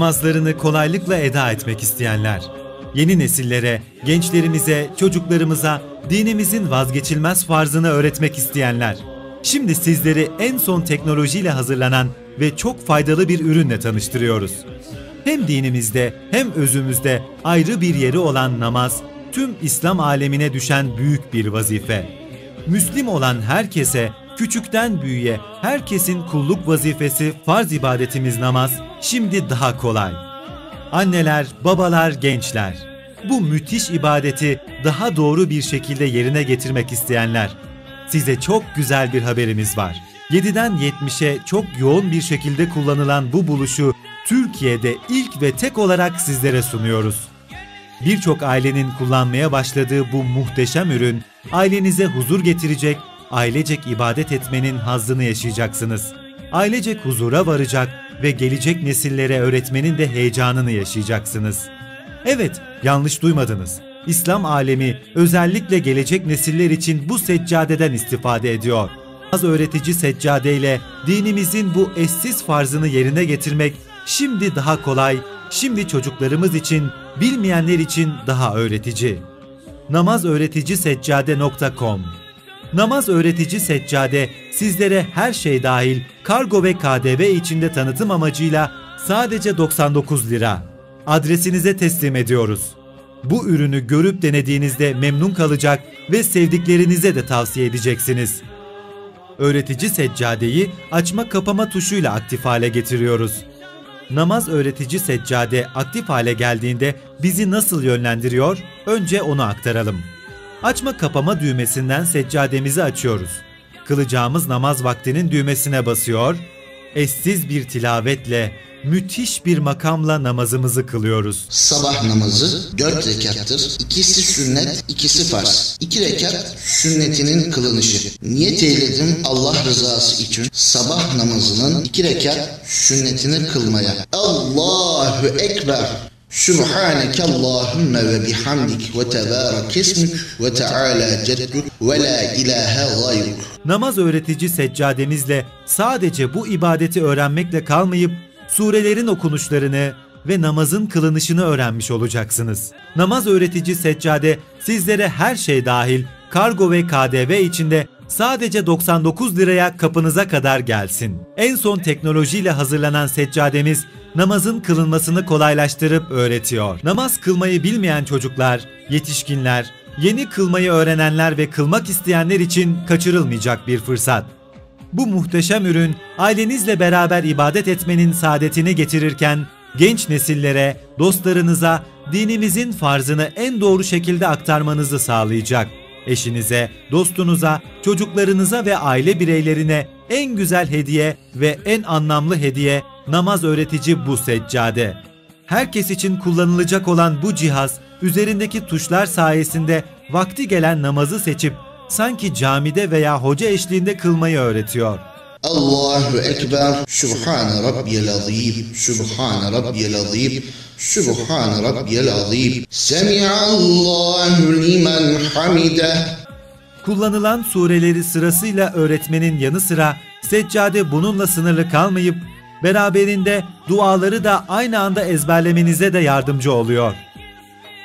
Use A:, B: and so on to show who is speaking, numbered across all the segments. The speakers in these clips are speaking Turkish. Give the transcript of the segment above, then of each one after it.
A: namazlarını kolaylıkla eda etmek isteyenler, yeni nesillere, gençlerimize, çocuklarımıza dinimizin vazgeçilmez farzını öğretmek isteyenler, şimdi sizleri en son teknolojiyle hazırlanan ve çok faydalı bir ürünle tanıştırıyoruz. Hem dinimizde hem özümüzde ayrı bir yeri olan namaz, tüm İslam alemine düşen büyük bir vazife. Müslim olan herkese, küçükten büyüğe herkesin kulluk vazifesi farz ibadetimiz namaz şimdi daha kolay. Anneler, babalar, gençler. Bu müthiş ibadeti daha doğru bir şekilde yerine getirmek isteyenler. Size çok güzel bir haberimiz var. 7'den 70'e çok yoğun bir şekilde kullanılan bu buluşu Türkiye'de ilk ve tek olarak sizlere sunuyoruz. Birçok ailenin kullanmaya başladığı bu muhteşem ürün ailenize huzur getirecek, ailecek ibadet etmenin hazzını yaşayacaksınız. Ailecek huzura varacak ve gelecek nesillere öğretmenin de heyecanını yaşayacaksınız. Evet, yanlış duymadınız. İslam alemi özellikle gelecek nesiller için bu seccadeden istifade ediyor. Az öğretici seccadeyle dinimizin bu eşsiz farzını yerine getirmek şimdi daha kolay, şimdi çocuklarımız için, bilmeyenler için daha öğretici. namazöğreticisiccade.com Namaz öğretici seccade sizlere her şey dahil kargo ve KDV içinde tanıtım amacıyla sadece 99 lira. Adresinize teslim ediyoruz. Bu ürünü görüp denediğinizde memnun kalacak ve sevdiklerinize de tavsiye edeceksiniz. Öğretici seccadeyi açma kapama tuşuyla aktif hale getiriyoruz. Namaz öğretici seccade aktif hale geldiğinde bizi nasıl yönlendiriyor? Önce onu aktaralım. Açma kapama düğmesinden seccademizi açıyoruz. Kılacağımız namaz vaktinin düğmesine basıyor, eşsiz bir tilavetle, müthiş bir makamla namazımızı kılıyoruz.
B: Sabah namazı dört rekattır. İkisi sünnet, ikisi farz. İki rekat sünnetinin kılınışı. Niyet eyledim Allah rızası için sabah namazının iki rekat sünnetini kılmaya. Allahu Ekber. Sübhaneke Allahümme ve bihamdik ve tebarek ismik ve teala ceddük ve la ilahe gayruk.
A: Namaz öğretici seccademizle sadece bu ibadeti öğrenmekle kalmayıp surelerin okunuşlarını ve namazın kılınışını öğrenmiş olacaksınız. Namaz öğretici seccade sizlere her şey dahil kargo ve KDV içinde sadece 99 liraya kapınıza kadar gelsin. En son teknolojiyle hazırlanan seccademiz namazın kılınmasını kolaylaştırıp öğretiyor. Namaz kılmayı bilmeyen çocuklar, yetişkinler, yeni kılmayı öğrenenler ve kılmak isteyenler için kaçırılmayacak bir fırsat. Bu muhteşem ürün ailenizle beraber ibadet etmenin saadetini getirirken genç nesillere, dostlarınıza dinimizin farzını en doğru şekilde aktarmanızı sağlayacak. Eşinize, dostunuza, çocuklarınıza ve aile bireylerine en güzel hediye ve en anlamlı hediye namaz öğretici bu seccade. Herkes için kullanılacak olan bu cihaz üzerindeki tuşlar sayesinde vakti gelen namazı seçip sanki camide veya hoca eşliğinde kılmayı öğretiyor.
B: Allahu Ekber. Sübhane Rabbiyel Azim. Sübhane Rabbiyel Azim. Sübhane Rabbiyel Azim. Semi'allahu limen hamide.
A: Kullanılan sureleri sırasıyla öğretmenin yanı sıra seccade bununla sınırlı kalmayıp beraberinde duaları da aynı anda ezberlemenize de yardımcı oluyor.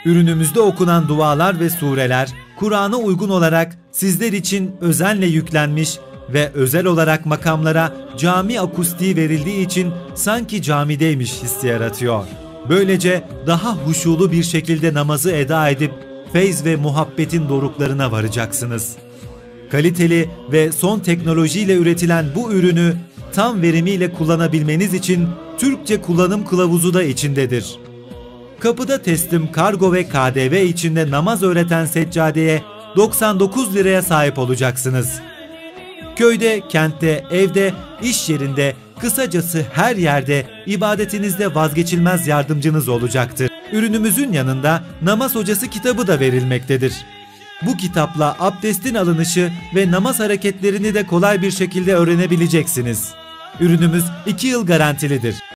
A: Ürünümüzde okunan dualar ve sureler Kur'an'a uygun olarak sizler için özenle yüklenmiş ve özel olarak makamlara cami akustiği verildiği için sanki camideymiş hissi yaratıyor. Böylece daha huşulu bir şekilde namazı eda edip feyz ve muhabbetin doruklarına varacaksınız. Kaliteli ve son teknolojiyle üretilen bu ürünü tam verimiyle kullanabilmeniz için Türkçe kullanım kılavuzu da içindedir. Kapıda teslim kargo ve KDV içinde namaz öğreten seccadeye 99 liraya sahip olacaksınız. Köyde, kentte, evde, iş yerinde, kısacası her yerde ibadetinizde vazgeçilmez yardımcınız olacaktır. Ürünümüzün yanında namaz hocası kitabı da verilmektedir. Bu kitapla abdestin alınışı ve namaz hareketlerini de kolay bir şekilde öğrenebileceksiniz. Ürünümüz 2 yıl garantilidir.